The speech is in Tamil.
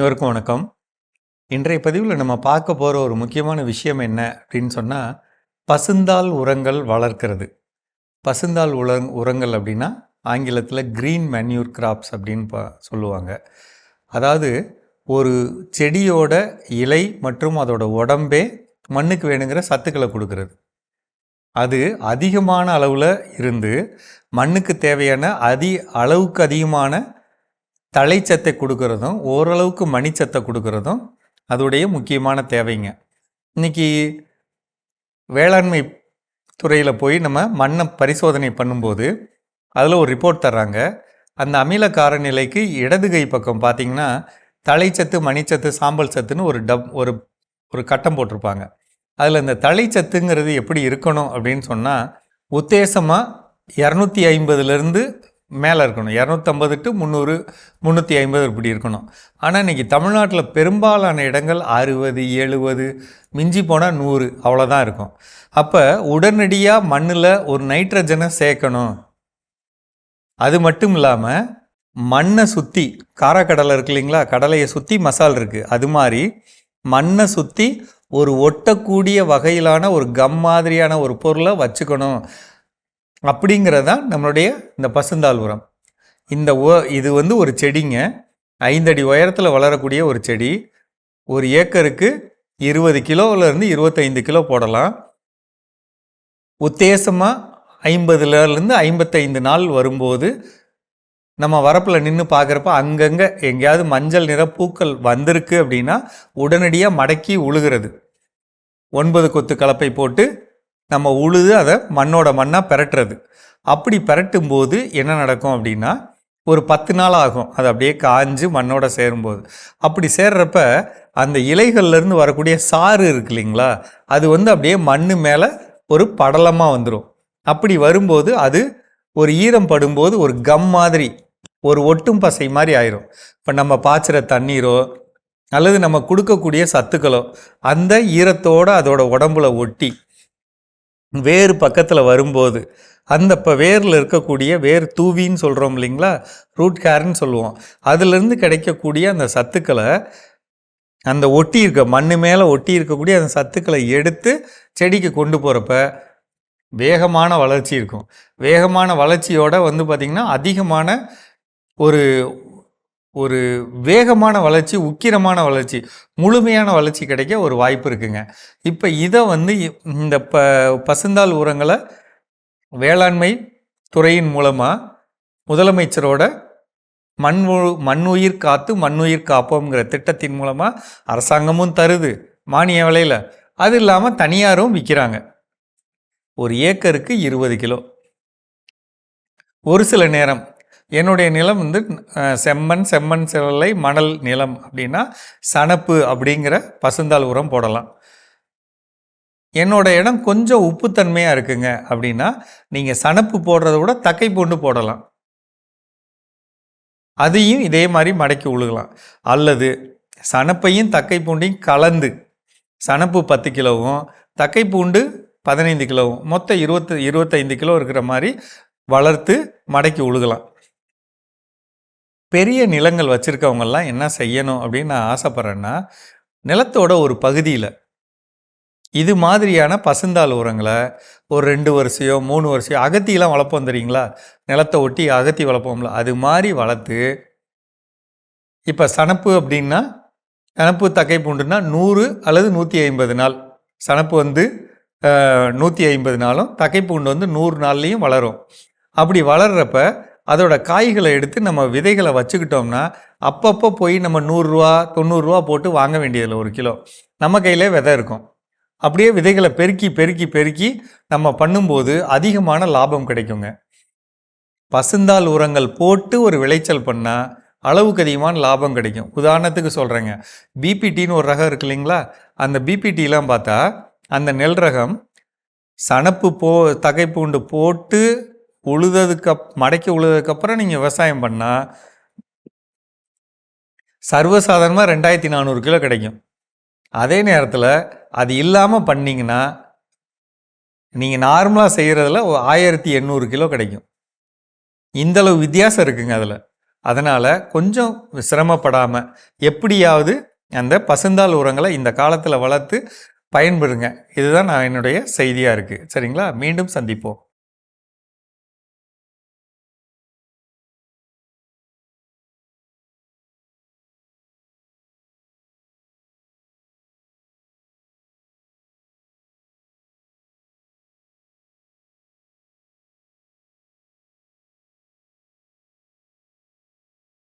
அனைவருக்கும் வணக்கம். இன்றைய பதிவில் நம்ம பார்க்க போகிற ஒரு முக்கியமான விஷயம் என்ன அப்படின்னு சொன்னால் பசுந்தாள் உரங்கள் வளர்க்கிறது. பசுந்தாள் உல உரங்கள் அப்படின்னா ஆங்கிலத்தில் க்ரீன் மேன்யூர் கிராப்ஸ் அப்படின்னு ப சொல்லுவாங்க. அதாவது ஒரு செடியோட இலை மற்றும் அதோட உடம்பே மண்ணுக்கு வேணுங்கிற சத்துக்களை கொடுக்கறது. அது அதிகமான அளவில் இருந்து மண்ணுக்கு தேவையான அதி அளவுக்கு அதிகமான தழைச்சத்தை கொடுக்கறதும் ஓரளவுக்கு மணிச்சத்தை கொடுக்கறதும் அதோடைய முக்கியமான தேவைங்க. இன்னைக்கு வேளாண்மை துறையில் போய் நம்ம மண்ணை பரிசோதனை பண்ணும்போது அதில் ஒரு ரிப்போர்ட் தர்றாங்க. அந்த அமில காரநிலைக்கு இடது கை பக்கம் பார்த்தீங்கன்னா தழைச்சத்து மணிச்சத்து சாம்பல் சத்துன்னு ஒரு டப் ஒரு ஒரு கட்டம் போட்டிருப்பாங்க. அதில் இந்த தழைச்சத்துங்கிறது எப்படி இருக்கணும் அப்படின்னு சொன்னால் உத்தேசமாக இரநூத்தி ஐம்பதுலேருந்து மேலே இருக்கணும். இரநூத்தம்பது டு முந்நூறு முந்நூற்றி ஐம்பது இப்படி இருக்கணும். ஆனால் இன்றைக்கி தமிழ்நாட்டில் பெரும்பாலான இடங்கள் அறுபது எழுபது மிஞ்சி போனால் நூறு அவ்வளோதான் இருக்கும். அப்போ உடனடியாக மண்ணில் ஒரு நைட்ரஜனை சேர்க்கணும். அது மட்டும் இல்லாமல் மண்ணை சுற்றி காரக்கடலை இருக்கு இல்லைங்களா? கடலையை சுற்றி மசால் இருக்குது அது மாதிரி மண்ணை சுற்றி ஒரு ஒட்டக்கூடிய வகையிலான ஒரு கம் மாதிரியான ஒரு பொருளை வச்சுக்கணும். அப்படிங்கிறதான் நம்மளுடைய இந்த பசுந்தால் உரம் இந்த இது வந்து ஒரு செடிங்க. ஐந்தடி உயரத்தில் வளரக்கூடிய ஒரு செடி. ஒரு ஏக்கருக்கு இருபது கிலோவிலேருந்து இருபத்தைந்து கிலோ போடலாம். உத்தேசமாக ஐம்பதுலேருந்து ஐம்பத்தைந்து நாள் வரும்போது நம்ம வரப்பில் நின்று பார்க்குறப்ப அங்கங்கே எங்கேயாவது மஞ்சள் நிற பூக்கள் வந்திருக்கு அப்படின்னா உடனடியாக மடக்கி உழுகிறது. ஒன்பது கொத்து கலப்பை போட்டு நம்ம உழுது அதை மண்ணோட மண்ணாக பெரட்டுறது. அப்படி பெரட்டும் போது என்ன நடக்கும் அப்படின்னா ஒரு பத்து நாள் ஆகும். அது அப்படியே காஞ்சு மண்ணோட சேரும்போது. அப்படி சேர்றப்ப அந்த இலைகள்லேருந்து வரக்கூடிய சாறு இருக்கு இல்லைங்களா? அது வந்து அப்படியே மண் மேலே ஒரு படலமாக வந்துடும் அப்படி வரும்போது அது ஒரு ஈரம் படும்போது ஒரு கம் மாதிரி ஒரு ஒட்டும் பசை மாதிரி ஆயிரும். இப்போ நம்ம பாய்ச்சுற தண்ணீரோ அல்லது நம்ம கொடுக்கக்கூடிய சத்துக்களோ அந்த ஈரத்தோடு அதோட உடம்புல ஒட்டி வேறு பக்கத்தில் வரும்போது அந்த இப்போ வேரில் இருக்கக்கூடிய வேர் தூவின்னு சொல்கிறோம் இல்லைங்களா? ரூட் கேர்ன்னு சொல்லுவோம். அதுலேருந்து கிடைக்கக்கூடிய அந்த சத்துக்களை அந்த ஒட்டி இருக்க மண்ணு மேலே ஒட்டி இருக்கக்கூடிய அந்த சத்துக்களை எடுத்து செடிக்கு கொண்டு போகிறப்ப வேகமான வளர்ச்சி இருக்கும். வேகமான வளர்ச்சியோட வந்து பார்த்திங்கன்னா அதிகமான ஒரு ஒரு வேகமான வளர்ச்சி உக்கிரமான வளர்ச்சி முழுமையான வளர்ச்சி கிடைக்க ஒரு வாய்ப்பு இருக்குங்க. இப்போ இதை வந்து இந்த ப பசுந்தாள் உரங்களை வேளாண்மை துறையின் மூலமாக முதலமைச்சரோட மண் மண்ணுயிர் காத்து மண்ணுயிர் காப்போங்கிற திட்டத்தின் மூலமாக அரசாங்கமும் தருது மானிய விலையில். அது இல்லாமல் தனியாரும் விற்கிறாங்க ஒரு ஏக்கருக்கு இருபது கிலோ. ஒரு சில நேரம் என்னுடைய நிலம் வந்து செம்மண் செம்மண் செவலை மணல் நிலம் அப்படின்னா சணப்பு அப்படிங்கிற பசுந்தாள் உரம் போடலாம். என்னோட இடம் கொஞ்சம் உப்புத்தன்மையாக இருக்குங்க அப்படின்னா நீங்கள் சணப்பு போடுறத விட தக்கை பூண்டு போடலாம். அதையும் இதே மாதிரி மடக்கி உழுகலாம். அல்லது சணப்பையும் தக்கை பூண்டையும் கலந்து சணப்பு பத்து கிலோவும் தக்கை பூண்டு பதினைந்து கிலோவும் மொத்தம் இருபத்து இருபத்தைந்து கிலோ இருக்கிற மாதிரி வளர்த்து மடக்கி உழுகலாம். பெரிய நிலங்கள் வச்சுருக்கவங்கெல்லாம் என்ன செய்யணும் அப்படின்னு நான் ஆசைப்பட்றேன்னா நிலத்தோட ஒரு பகுதியில். இது மாதிரியான பசுந்தாள் உரங்களை ஒரு ரெண்டு வருஷையோ மூணு வருஷம் அகத்திலாம் வளர்ப்போம் தெரியுங்களா? நிலத்தை ஒட்டி அகத்தி வளர்ப்போம்ல. அது மாதிரி வளர்த்து இப்போ சணப்பு அப்படின்னா சணப்பு தக்கை பூண்டுனா நூறு அல்லது நூற்றி ஐம்பது நாள். சணப்பு வந்து நூற்றி ஐம்பது நாளும் தக்கை பூண்டு வந்து நூறு நாள்லேயும் வளரும். அப்படி வளர்றப்ப அதோட காய்களை எடுத்து நம்ம விதைகளை வச்சுக்கிட்டோம்னா அப்பப்போ போய் நம்ம நூறுரூவா தொண்ணூறுரூவா போட்டு வாங்க வேண்டியதில்லை ஒரு கிலோ. நம்ம கையிலே விதை இருக்கும். அப்படியே விதைகளை பெருக்கி பெருக்கி பெருக்கி நம்ம பண்ணும்போது அதிகமான லாபம் கிடைக்குங்க. பசுந்தால் உரங்கள் போட்டு ஒரு விளைச்சல் பண்ணால் அளவுக்கு அதிகமான லாபம் கிடைக்கும். உதாரணத்துக்கு சொல்கிறேங்க பிபிடின்னு ஒரு ரகம் இருக்கு இல்லைங்களா? அந்த பிபிடிலாம் பார்த்தா அந்த நெல் ரகம் சணப்பு போ தகைப்பூண்டு போட்டு உழுததுக்கு மடக்கி உழுததுக்கப்புறம் நீங்கள் விவசாயம் பண்ணால் சர்வசாதாரணமாக ரெண்டாயிரத்தி நானூறு கிலோ கிடைக்கும். அதே நேரத்தில் அது இல்லாமல் பண்ணிங்கன்னா நீங்கள் நார்மலாக செய்கிறதுல ஆயிரத்தி எண்ணூறு கிலோ கிடைக்கும். இந்தளவு வித்தியாசம் இருக்குங்க அதில். அதனால் கொஞ்சம் சிரமப்படாமல் எப்படியாவது அந்த பசுந்தாள் உரங்களை இந்த காலத்தில் வளர்த்து பயன்பெறுங்க. இதுதான் நான் என்னுடைய செய்தியாக இருக்குது சரிங்களா? மீண்டும் சந்திப்போம்.